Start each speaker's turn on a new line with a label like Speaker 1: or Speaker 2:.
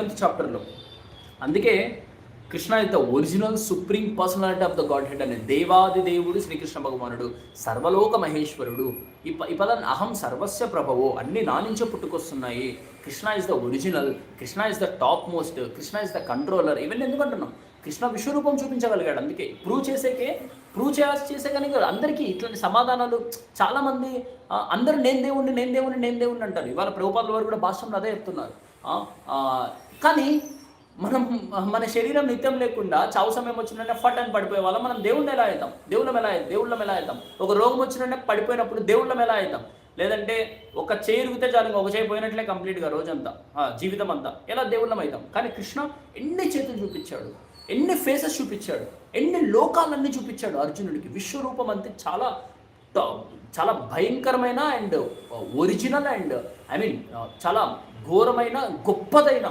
Speaker 1: Seventh చాప్టర్లో. అందుకే Krishna is the original supreme personality of the godhead అనే దేవాది దేవుడు శ్రీకృష్ణ భగవానుడు సర్వలోక మహేశ్వరుడు ఈ ప ఈ పదాన్ని అహం సర్వస్య ప్రభవో అన్ని నా నుంచే పుట్టుకొస్తున్నాయి. Krishna is the original Krishna is the top most Krishna is the controller ఇవన్నీ ఎందుకంటున్నాం? కృష్ణ విశ్వరూపం చూపించగలిగాడు అందుకే. ప్రూవ్ చేసేకే ప్రూవ్ చేయాల్సి చేసే కానీ అందరికీ ఇట్లాంటి సమాధానాలు చాలామంది అందరూ నేను దేవుణ్ణి నేను దేవుణ్ణి నేను దేవుణ్ణి అంటారు. ఇవాళ ప్రభుపాదుల వారు కూడా భాషలో అదే చెప్తున్నారు. కానీ మనం మన శరీరం నిత్యం లేకుండా చావు సమయం వచ్చినట్టే ఫట్ అని పడిపోయే వాళ్ళం. మనం దేవుళ్ళు ఎలా అవుతాం దేవుళ్ళం ఎలా దేవుళ్ళం ఎలా అవుతాం ఒక రోగం వచ్చినట్టే పడిపోయినప్పుడు దేవుళ్ళం ఎలా అవుతాం లేదంటే ఒక చేయి చాలు ఒక చేయి పోయినట్లే కంప్లీట్గా రోజంతా జీవితం అంతా. ఎలా దేవుళ్ళం అవుతాం కానీ కృష్ణ ఎన్ని చేతులు చూపించాడు? ఎన్ని ఫేసెస్ చూపించాడు? ఎన్ని లోకాలన్నీ చూపించాడు అర్జునుడికి? విశ్వరూపం అంతే చాలా చాలా భయంకరమైన and original and I mean చాలా ఘోరమైన గొప్పదైన